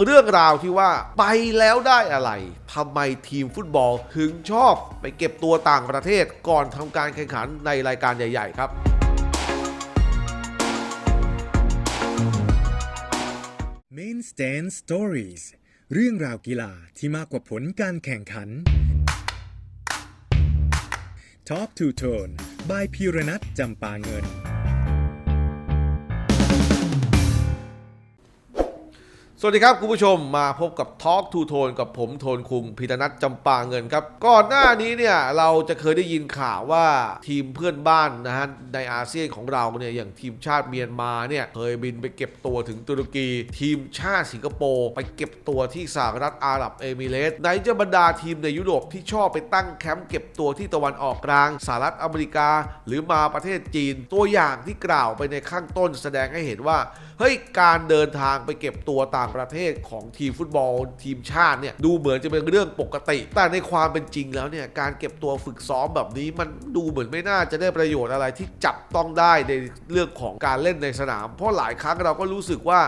เรื่องราวที่ว่าไปแล้วได้อะไรทำไมทีมฟุตบอลถึงชอบไปเก็บตัวต่างประเทศก่อนทำการแข่งขันในรายการใหญ่ ๆ ครับ Main Stand Stories เรื่องราวกีฬาที่มากกว่าผลการแข่งขัน Top to Tone by พีรนัทจำปาเงิน สวัสดีครับคุณผู้ชมมาพบกับ Talk to Tone กับผมโทนคุงพิธนัทจำปาเงินครับ ก่อนหน้านี้เนี่ยเราจะเคยได้ยินข่าวว่าทีมเพื่อนบ้านนะฮะในอาเซียนของเราเนี่ยอย่างทีมชาติเมียนมาเนี่ยเคยบินไปเก็บตัวถึงตุรกี ทีมชาติสิงคโปร์ไปเก็บตัวที่สหรัฐอาหรับเอมิเรตส์ไหนจะบรรดาทีมในยุโรปที่ชอบไปตั้งแคมป์เก็บตัวที่ตะวันออกกลางสหรัฐอเมริกา หรือมาประเทศจีน ตัวอย่างที่กล่าวไปในข้างต้นแสดงให้เห็นว่าเฮ้ยการเดินทางไปเก็บตัวต่างประเทศของทีมฟุตบอลทีมชาติเนี่ยดูเหมือนจะเป็นเรื่องปกติ แต่ในความเป็นจริงแล้วเนี่ยการเก็บตัวฝึกซ้อมแบบนี้มันดูเหมือนไม่น่าจะได้ประโยชน์อะไรที่จับต้องได้ในเรื่องของการเล่นในสนาม เพราะหลายครั้งเราก็รู้สึกว่า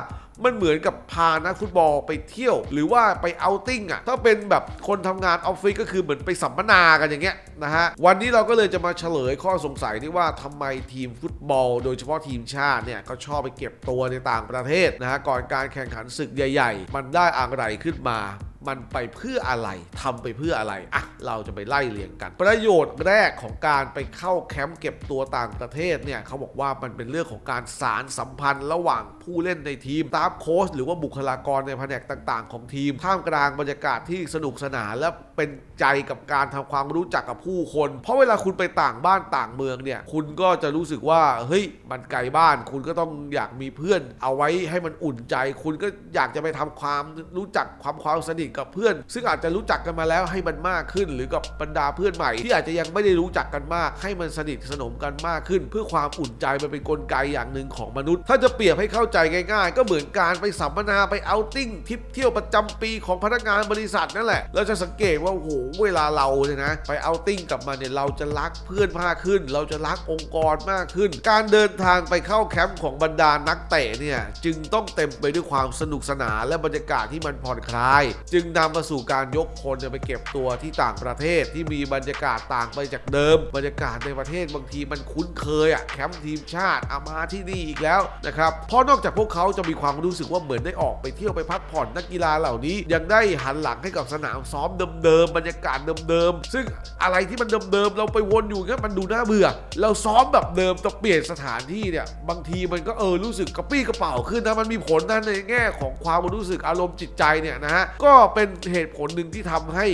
มันเหมือนกับพานักฟุตบอลไปเที่ยว หรือว่าไปเอาติ้งอะถ้าเป็นแบบคนทำงานออฟฟิศก็คือเหมือนไปสัมมนากันอย่างเงี้ยนะฮะวันนี้เราก็เลยจะมาเฉลยข้อสงสัยที่ว่าทำไมทีมฟุตบอล โดยเฉพาะทีมชาติเนี่ยก็ชอบไปเก็บตัวในต่างประเทศนะฮะก่อนการแข่งขันศึกใหญ่ ๆ มันได้อะไรขึ้นมา มันไปเพื่ออะไรทำไปเพื่ออะไรอะเราจะไปไล่เรียงกัน ประโยชน์แรกของการไปเข้าแคมป์เก็บตัวต่างประเทศเนี่ยเขาบอกว่ามันเป็นเรื่องของการสารสัมพันธ์ระหว่างผู้เล่นในทีมตามโค้ชหรือว่าบุคลากรในแผนกต่างๆ ของทีมท่ามกลางบรรยากาศที่สนุกสนานและเป็นใจกับการทำความรู้จักกับผู้คน เพราะเวลาคุณไปต่างบ้านต่างเมืองเนี่ยคุณก็จะรู้สึกว่าเฮ้ยมันไกลบ้าน คุณก็ต้องอยากมีเพื่อน เอาไว้ให้มันอุ่นใจ คุณก็อยากจะไปทำความรู้จักความความสนิทกับเพื่อน ซึ่งอาจจะรู้จักกันมาแล้วให้มันมากขึ้น หรือกับบรรดาเพื่อนใหม่ ที่อาจจะยังไม่ได้รู้จักกันมาก ให้มันสนิทสนมกันมากขึ้น เพื่อความอุ่นใจมันเป็นกลไกอย่างหนึ่งของมนุษย์ ถ้าจะเปรียบให้เข้าใจง่าย ๆ ก็เหมือนการไปสัมมนาไปเอาติ้งทริปเที่ยวประจำปีของพนักงานบริษัทนั่นแหละเราจะสังเกตว่าโอ้โหเวลาเราเนี่ยนะไปเอาติ้งกลับมาเนี่ยเราจะรักเพื่อนมากขึ้น เราจะรักองค์กรมากขึ้น การเดินทางไปเข้าแคมป์ของบรรดานักเตะเนี่ยจึงต้องเต็มไปด้วยความสนุกสนานและบรรยากาศที่มันผ่อนคลาย จึงนำมาสู่การยกพลเนี่ยไปเก็บตัวที่ต่างประเทศที่มีบรรยากาศต่างไปจากเดิม บรรยากาศในประเทศบางทีมันคุ้นเคยอะแคมป์ทีมชาติอามาที่นี่อีกแล้วนะครับเพราะนอกจากพวกเขาจะมีความรู้สึกว่าเหมือนได้ออกไปเที่ยวไปพักผ่อนนักกีฬาเหล่านี้ ยังได้หันหลังให้กับสนามซ้อมเดิมๆบรรยากาศเดิมๆซึ่งอะไรที่มันเดิมๆเราไปวนอยู่งั้นมันดูน่าเบื่อ เราซ้อมแบบเดิมแต่เปลี่ยนสถานที่เนี่ยบางทีมันก็เออรู้สึกกระปี้กระเป๋าขึ้นนะมันมีผลนะในแง่ของความรู้สึกอารมณ์จิตใจเนี่ยนะฮะก็เป็นเหตุผลหนึ่งที่ทำให้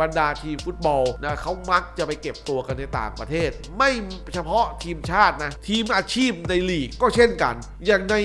บรรดาทีมฟุตบอลนะเขามักจะไปเก็บตัวกันในต่างประเทศ ไม่เฉพาะทีมชาตินะ ทีมอาชีพในลีกก็เช่นกัน อย่างใน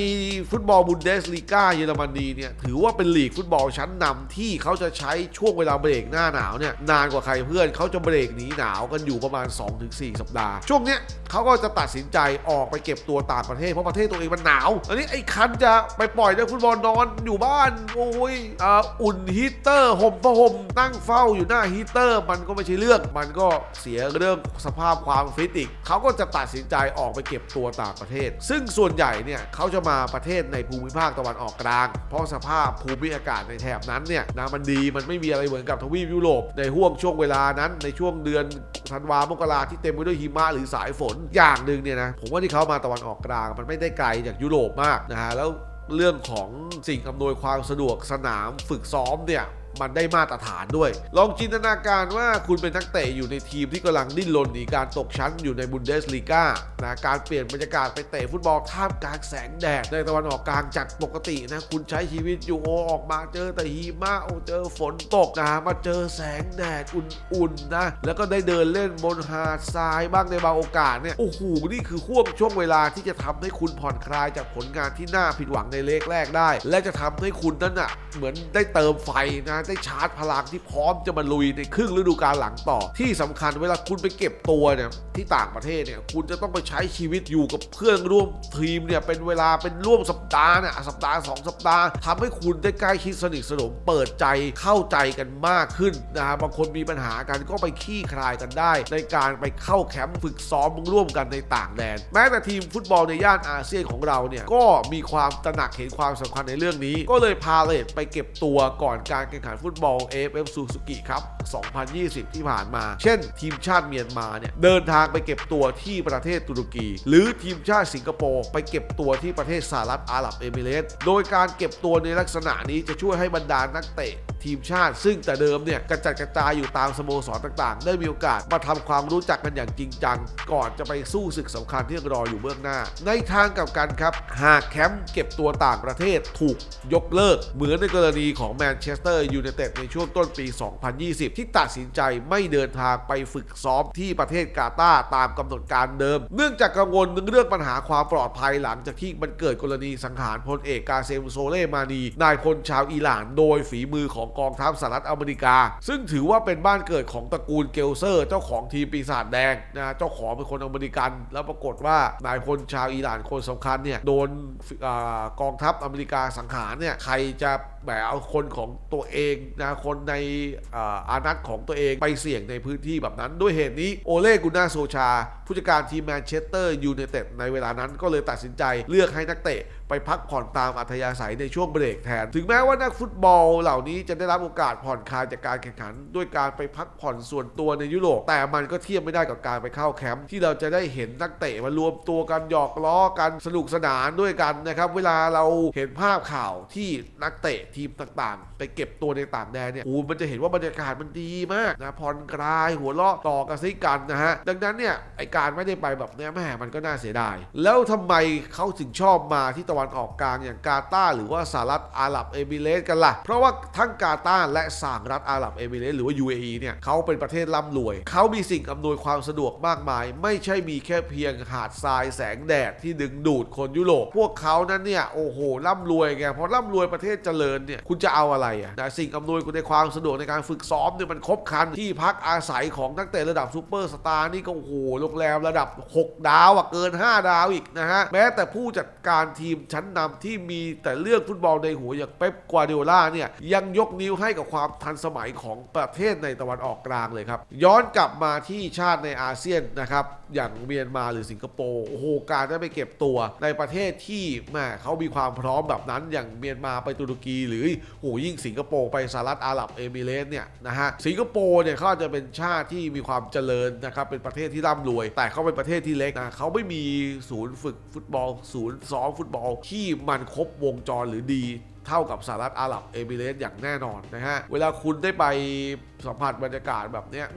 ฟุตบอลบุนเดสลีกาเยอรมนีเนี่ยถือว่าเป็นลีกฟุตบอลชั้นนำที่เขาจะใช้ช่วงเวลาเบรกหน้าหนาวเนี่ยนานกว่าใครเพื่อนเขาจะเบรกหนีหนาวกันอยู่ประมาณ 2-4 สัปดาห์ ช่วงเนี้ยเขาก็จะตัดสินใจออกไปเก็บตัวต่างประเทศเพราะประเทศตัวเองมันหนาว อันนี้ไอ้คันจะไปปล่อยนักฟุตบอลนอนอยู่บ้านโอ้ยออุ่นฮีตเตอร์ห่มผ้าห่มนั่งเฝ้าอยู่หน้าฮีเตอร์ มันก็ไม่ใช่เรื่อง มันก็เสียเรื่องสภาพความฟิตอีกเขาก็จะตัดสินใจออกไปเก็บตัวต่างประเทศ ซึ่งส่วนใหญ่เนี่ยเขาจะมาประเทศในภูมิภาคตะวันออกกลาง เพราะสภาพภูมิอากาศในแถบนั้นเนี่ยนะมันดีมันไม่มีอะไรเหมือนกับทวีปยุโรปในห่วงช่วงเวลานั้นในช่วงเดือนธันวามกราที่เต็มไปด้วยหิมะหรือสายฝนอย่างหนึ่งเนี่ยนะผมว่าที่เขามาตะวันออกกลาง มันไม่ได้ไกลจากยุโรปมากนะฮะแล้ว เรื่องของสิ่งอำนวยความสะดวกสนามฝึกซ้อมเนี่ย มันได้มาตรฐานด้วย ลองจินตนาการว่าคุณเป็นนักเตะอยู่ในทีมที่กำลังดิ้นรนหนีการตกชั้นอยู่ในบุนเดสลีกานะการเปลี่ยนบรรยากาศไปเตะฟุตบอลท่ามกลางแสงแดดในตะวันออกกลางจากปกตินะคุณใช้ชีวิตอยู่โอออกมาเจอแต่หิมะโอเจอฝนตกนะมาเจอแสงแดดอุ่นๆนะแล้วก็ได้เดินเล่นบนหาดทรายบ้างในบางโอกาสเนี่ยโอ้โหนี่คือห่วงช่วงเวลาที่จะทำให้คุณผ่อนคลายจากผลงานที่น่าผิดหวังในเลกแรกได้ และจะทำให้คุณนั้นอะเหมือนได้เติมไฟนะนได้ชาร์จพลังที่พร้อมจะมาลุยในครึ่งฤดูกาลหลังต่อ ที่สำคัญเวลาคุณไปเก็บตัวเนี่ยที่ต่างประเทศเนี่ยคุณจะต้องไปใช้ชีวิตอยู่กับเพื่อนร่วมทีมเนี่ยเป็นเวลาเป็นร่วมสัปดาห์เนี่ยสัปดาห์สองสัปดาห์ทำให้คุณได้ใกล้ชิดสนิทสนมเปิดใจเข้าใจกันมากขึ้นนะฮะบางคนมีปัญหากันก็ไปขี้คลายกันได้ ในการไปเข้าแคมป์ฝึกซ้อมร่วมกันในต่างแดน แม้แต่ทีมฟุตบอลในย่านอาเซียนของเราเนี่ยก็มีความตระหนักเห็นความสำคัญในเรื่องนี้ ก็เลยพาเลทไปเก็บตัวก่อนการแข่งขันฟุตบอล AFF Suzuki ครับ 2020 ที่ผ่านมา เช่น ทีมชาติเมียนมาเนี่ยเดินทางไปเก็บตัวที่ประเทศตุรกี หรือทีมชาติสิงคโปร์ไปเก็บตัวที่ประเทศสหรัฐอาหรับเอมิเรตส์โดยการเก็บตัวในลักษณะนี้จะช่วยให้บรรดานักเตะทีมชาติ ซึ่งแต่เดิมเนี่ยกระจัดกระจายอยู่ตามสโมสรต่างๆ ได้มีโอกาสมาทำความรู้จักกันอย่างจริงจัง ก่อนจะไปสู้ศึกสำคัญที่รออยู่เบื้องหน้า ในทางกับกันครับ หากแคมป์เก็บตัวต่างประเทศถูกยกเลิก เหมือนในกรณีของแมนเชสเตอร์ยูไนเต็ดในช่วงต้นปี 2020 ที่ตัดสินใจไม่เดินทางไปฝึกซ้อมที่ประเทศกาตาร์ตามกำหนดการเดิม เนื่องจากกังวลเรื่องปัญหาความปลอดภัยหลังจากที่มันเกิดกรณีสังหารพลเอกกาเซมโซเลมานีนายพลชาวอิหร่านโดยฝีมือของกองทัพสหรัฐอเมริกา ซึ่งถือว่าเป็นบ้านเกิดของตระกูลเกลเซอร์ เจ้าของทีมปีศาจแดงนะเจ้าของเป็นคนอเมริกัน แล้วปรากฏว่านายพลชาวอิหร่านคนสำคัญเนี่ยโดนอกองทัพอเมริกาสังหารเนี่ยใครจะแหมเอาคนของตัวเองนะคนในอาอานัตของตัวเองไปเสี่ยงในพื้นที่แบบนั้น ด้วยเหตุนี้โอเล่กุนาโซชา ผู้จัดการทีมแมนเชสเตอร์ยูไนเต็ดในเวลานั้นก็เลยตัดสินใจเลือกให้นักเตะ ไปพักผ่อนตามอัธยาศัยในช่วงเบรกแทน ถึงแม้ว่านักฟุตบอลเหล่านี้จะได้รับโอกาสผ่อนคลายจากการแข่งขัน ด้วยการไปพักผ่อนส่วนตัวในยุโรป แต่มันก็เทียบไม่ได้กับการไปเข้าแคมป์ที่เราจะได้เห็นนักเตะมารวมตัวกันหยอกล้อกันสนุกสนานด้วยกันนะครับ เวลาเราเห็นภาพข่าวที่นักเตะทีมต่างๆ ไปเก็บตัวในต่างแดนเนี่ยอ้มันจะเห็นว่าบรรยากาศมันดีมากนะผ่อนคลายหัวเราะต่อกระซิกันนะฮะดังนั้นเนี่ยไอการไม่ได้ไปแบบเนี้ยแม่มันก็น่าเสียดายแล้วทำไมเขาถึงชอบมาที่ตะวันออกกลางอย่างกาตาร์หรือว่าสหรัฐอาหรับเอมิเรต์กันล่ะ เพราะว่าทั้งกาตาร์และสหรัฐอาหรับเอมิเรตหรือว่า UAE เนี่ยเขาเป็นประเทศร่ำรวย เขามีสิ่งอำนวยความสะดวกมากมาย ไม่ใช่มีแค่เพียงหาดทรายแสงแดดที่ดึงดูดคนยุโรป พวกเขานั้นเนี่ยโอ้โหร่ำรวยไงพอร่ำรวยประเทศเจริญเนี่ยคุณจะเอาอะไรอะนะสิ่งอำนวยในความสะดวกในการฝึกซ้อมเนี่ยมันครบครันที่พักอาศัยของนักเตะระดับซูเปอร์สตาร์นี่ก็โอ้โหโรงแรมระดับ 6 ดาวอะเกิน 5 ดาวอีกนะฮะแม้แต่ผู้จัดการทีมชั้นนำที่มีแต่เรื่องฟุตบอลในหัวอย่างเป๊ปกวาร์ดิโอลาเนี่ยยังยกนิ้วให้กับความทันสมัยของประเทศในตะวันออกกลางเลยครับ ย้อนกลับมาที่ชาติในอาเซียนนะครับอย่างเมียนมาหรือสิงคโปร์โอ้โหการได้ไปเก็บตัวในประเทศที่แม่เขามีความพร้อมแบบนั้นอย่างเมียนมาไปตุรกี หรือโหยิ่งสิงคโปร์ไปสหรัฐอาหรับเอมิเรตส์เนี่ยนะฮะสิงคโปร์เนี่ยเขาจจะเป็นชาติที่มีความเจริญนะครับเป็นประเทศที่ร่ำรวย แต่เขาเป็นประเทศที่เล็กนะเขาไม่มีศูนย์ฝึกฟุตบอล ศูนย์ซ้อมฟุตบอลที่มันครบวงจรหรือดีเท่ากับสหรัฐอาหรับเอมิเรตส์อย่างแน่นอนนะฮะ เวลาคุณได้ไปสัมผัสบรรยากาศแบบเนี้ย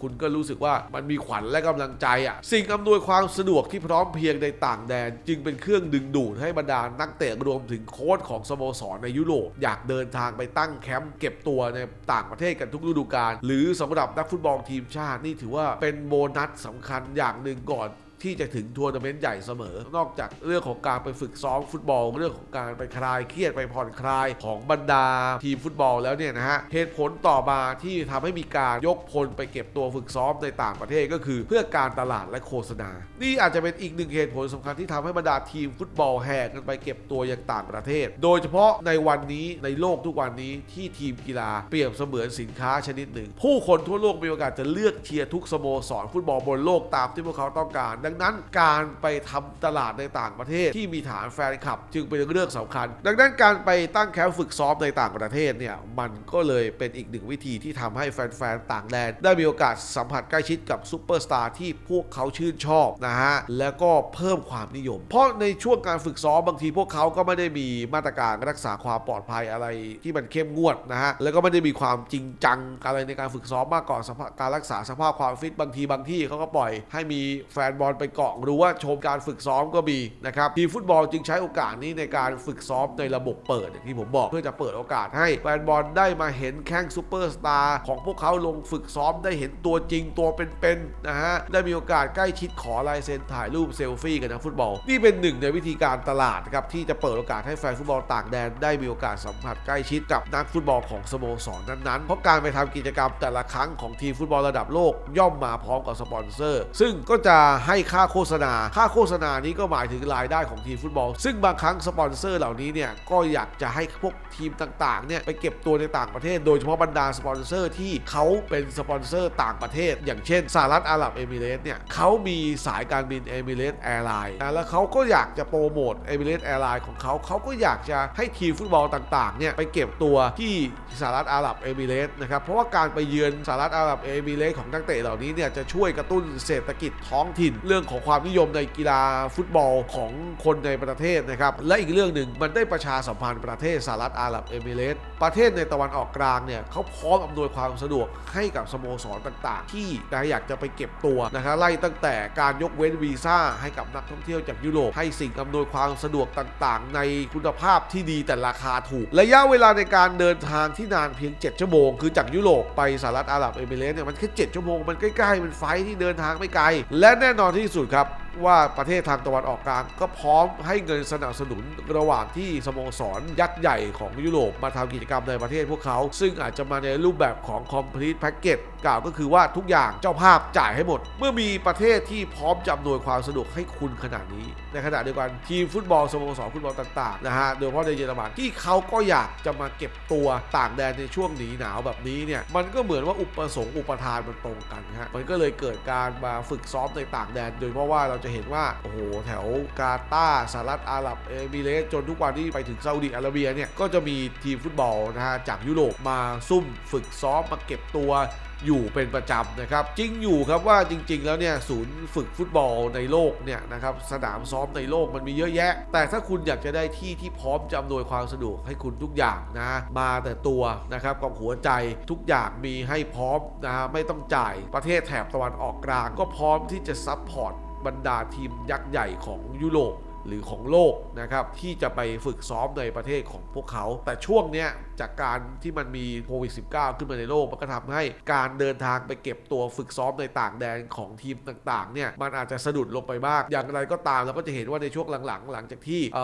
คุณก็รู้สึกว่ามันมีขวัญและกำลังใจอะ สิ่งอำนวยความสะดวกที่พร้อมเพรียงในต่างแดน จึงเป็นเครื่องดึงดูดให้บรรดานักเตะรวมถึงโค้ชของสโมสรในยุโรป อยากเดินทางไปตั้งแคมป์เก็บตัวในต่างประเทศกันทุกฤดูกาลหรือสำหรับนักฟุตบอลทีมชาตินี่ถือว่าเป็นโบนัสสำคัญอย่างหนึ่งก่อน ที่จะถึงทัวร์นาเมนต์ใหญ่เสมอ นอกจากเรื่องของการไปฝึกซ้อมฟุตบอล เรื่องของการไปคลายเครียดไปผ่อนคลายของบรรดาทีมฟุตบอลแล้วเนี่ยนะฮะเหตุผลต่อมาที่ทำให้มีการยกพลไปเก็บตัวฝึกซ้อมในต่างประเทศก็คือ เพื่อการตลาดและโฆษณา นี่อาจจะเป็นอีกหนึ่งเหตุผลสำคัญที่ทำให้บรรดาทีมฟุตบอลแห่กันไปเก็บตัวอยังต่างประเทศ โดยเฉพาะในวันนี้ในโลกทุกวันนี้ที่ทีมกีฬาเปรียบเสมือนสินค้าชนิดหนึ่ง ผู้คนทั่วโลกมีโอกาสจะเลือกเชียร์ทุกสโมสรฟุตบอลบนโลกตามที่พวกเขาต้องการดัังนั้นการไปทำตลาดในต่างประเทศที่มีฐานแฟนคลับ จึงเป็นเรื่องสำคัญ ดังนั้นการไปตั้งแคมป์ฝึกซ้อมในต่างประเทศเนี่ยมันก็เลยเป็นอีกหนึ่งวิธีที่ทำให้แฟนๆต่างแดนได้มีโอกาสสัมผัสใกล้ชิดกับซูเปอร์สตาร์ที่พวกเขาชื่นชอบนะฮะแล้วก็เพิ่มความนิยม เพราะในช่วงการฝึกซ้อมบางทีพวกเขาก็ไม่ได้มีมาตรการรักษาความปลอดภัยอะไรที่มันเข้มงวดนะฮะแล้วก็ไม่ได้มีความจริงจังอะไรในการฝึกซ้อมมากกว่าสภาพการรักษาสภาพความฟิตบางทีบางที่เขาก็ปล่อยให้มีแฟนบอลไปเกาะรู้ว่าชมการฝึกซ้อมก็มีนะครับทีมฟุตบอลจึงใช้โอกาสนี้ในการฝึกซ้อมในระบบเปิดอย่างที่ผมบอกเพื่อจะเปิดโอกาสให้แฟนบอลได้มาเห็นแข้งซูเปอร์สตาร์ของพวกเขาลงฝึกซ้อมได้เห็นตัวจริงตัวเป็นๆนะฮะได้มีโอกาสใกล้ชิดขอลายเซ็นถ่ายรูปเซลฟี่กันนะฟุตบอล นี่เป็นหนึ่งในวิธีการตลาดครับที่จะเปิดโอกาสให้แฟนฟุตบอลต่างแดนได้มีโอกาสสัมผัสใกล้ชิดกับนักฟุตบอลของสโมสรนั้นๆ เพราะการไปทำกิจกรรมแต่ละครั้งของทีมฟุตบอลระดับโลกย่อมมาพร้อมกับสปอนเซอร์ ซึ่งก็จะให้ค่าโฆษณา ค่าโฆษณานี้ก็หมายถึงรายได้ของทีมฟุตบอล ซึ่งบางครั้งสปอนเซอร์เหล่านี้เนี่ยก็อยากจะให้พวกทีมต่างๆเนี่ยไปเก็บตัวในต่างประเทศ โดยเฉพาะบรรดาสปอนเซอร์ที่เขาเป็นสปอนเซอร์ต่างประเทศ อย่างเช่นสหรัฐอาหรับเอมิเรตส์เนี่ยเขามีสายการบินเอมิเรตส์แอร์ไลน์นะแล้วเขาก็อยากจะโปรโมทเอมิเรตส์แอร์ไลน์ของเขาเขาก็อยากจะให้ทีมฟุตบอลต่างๆเนี่ยไปเก็บตัวที่สหรัฐอาหรับเอมิเรตส์นะครับเพราะว่าการไปเยือนสหรัฐอาหรับเอมิเรตส์ของนักเตะเหล่านี้เนี่ยจะช่วยกระตุ้นเศรษฐกิจท้องถิ่นเรื่องื่องของความนิยมในกีฬาฟุตบอลของคนในประเทศนะครับ และอีกเรื่องหนึ่งมันได้ประชาสัมพันธ์ประเทศสหรัฐอาหรับเอมิเรตส์ประเทศในตะวันออกกลางเนี่ยเขาพร้อมอำนวยความสะดวกให้กับสโมสรต่างๆ ที่นะอยากจะไปเก็บตัวนะครับไล่ตั้งแต่การยกเว้นวีซ่าให้กับนักท่องเที่ยวจากยุโรปให้สิ่งอำนวยความสะดวกต่างๆ ในคุณภาพที่ดีแต่ราคาถูก ระยะเวลาในการเดินทางที่นานเพียง 7 ชั่วโมง คือจากยุโรปไปสหรัฐอาหรับเอมิเรตส์เนี่ยมันแค่7ชั่วโมงมันใกล้ๆมันไฟที่เดินทางไม่ไกล และแน่นอนที่ที่สุดครับว่าประเทศทางตะวันออกกลาง ก็พร้อมให้เงินสนับสนุนระหว่างที่สโมสรยักษ์ใหญ่ของยุโรปมาทำกิจกรรมในประเทศพวกเขา ซึ่งอาจจะมาในรูปแบบของ complete package กล่าวก็คือว่าทุกอย่างเจ้าภาพจ่ายให้หมด เมื่อมีประเทศที่พร้อมจำนวยความสะดวกให้คุณขนาดนี้ในขณะเดียวกันทีมฟุตบอลสโมสรฟุตบอลต่างๆนะฮะโดยเฉพาะในเยอรมันที่เขาก็อยากจะมาเก็บตัวต่างแดนในช่วงหนีหนาวแบบนี้เนี่ยมันก็เหมือนว่าอุปสงค์อุปทานมันตรงกันฮะมันก็เลยเกิดการมาฝึกซ้อมในต่างแดน โดยเฉพาะว่าเราจะเห็นว่าโอ้โหแถวกาตาร์สหรัฐอาหรับเอมิเรสจนทุกวันที่ไปถึงซาอุดิอาระเบียเนี่ยก็จะมีทีมฟุตบอลนะฮะจากยุโรปมาซุ่มฝึกซ้อมมาเก็บตัว อยู่เป็นประจำนะครับ จริงอยู่ครับว่าจริง ๆ แล้วเนี่ยศูนย์ฝึกฟุตบอลในโลกเนี่ยนะครับสนามซ้อมในโลกมันมีเยอะแยะ แต่ถ้าคุณอยากจะได้ที่ที่พร้อมจะอำนวยความสะดวกให้คุณทุกอย่างนะมาแต่ตัวนะครับกับหัวใจทุกอย่างมีให้พร้อมนะไม่ต้องจ่ายประเทศแถบตะวันออกกลาง ก็พร้อมที่จะซัพพอร์ตบรรดาทีมยักษ์ใหญ่ของยุโรป หรือของโลกนะครับที่จะไปฝึกซ้อมในประเทศของพวกเขา แต่ช่วงเนี้ยจากการที่มันมีโควิด -19 ขึ้นมาในโลก มันก็ทำให้การเดินทางไปเก็บตัวฝึกซ้อมในต่างแดนของทีมต่างๆเนี่ยมันอาจจะสะดุดลงไปบ้างอย่างไรก็ตามเราก็จะเห็นว่าในช่วงหลังๆ หลังจากที่เ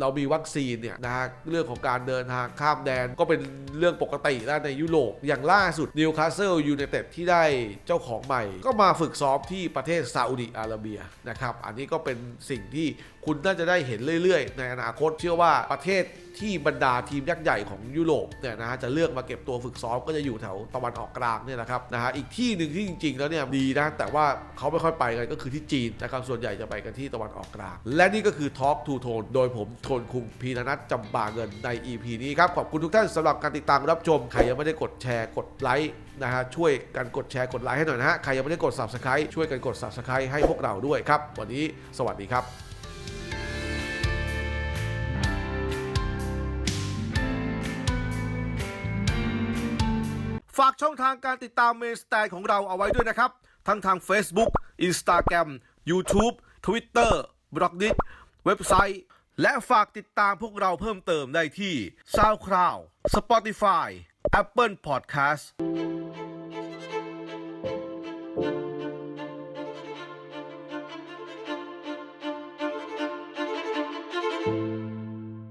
เรามีวัคซีนเนี่ยนะฮะเรื่องของการเดินทางข้ามแดนก็เป็นเรื่องปกติแล้วในยุโรปอย่างล่าสุดนิวคาสเซิลยูไนเต็ดที่ได้เจ้าของใหม่ ก็มาฝึกซ้อมที่ประเทศซาอุดิอาระเบียนะครับอันนี้ก็เป็นสิ่งที่ คุณน่าจะได้เห็นเรื่อยๆ ในอนาคตเชื่อว่าประเทศที่บรรดาทีมยักษ์ใหญ่ของยุโรปเนี่ยนะฮะจะเลือกมาเก็บตัวฝึกซ้อมก็จะอยู่แถวตะวันออกกลางเนี่ยนะครับนะฮะอีกที่หนึ่งที่จริง ๆ แล้วเนี่ยดีนะแต่ว่าเขาไม่ค่อยไปกันก็คือที่จีนนะครับส่วนใหญ่จะไปกันที่ตะวันออกกลาง และนี่ก็คือ Talk to Tone โดยผมโทนคุงพีรนัทจำปาเงินใน EP นี้ครับขอบคุณทุกท่านสำหรับการติดตามรับชมใครยังไม่ได้กดแชร์กดไลค์นะฮะช่วยกันกดแชร์กดไลค์ให้หน่อยนะฮะใครยังไม่ได้กด Subscribe ช่วยกันกด Subscribe ให้พวกเราด้วยครับวันนี้สวัสดีครับ ฝากช่องทางการติดตามเมนสแตนของเราเอาไว้ด้วยนะครับ ทั้งทาง Facebook Instagram YouTube Twitter b l o g d i t เว็บไซต์ และฝากติดตามพวกเราเพิ่มเติมได้ที่ SoundCloud Spotify Apple Podcast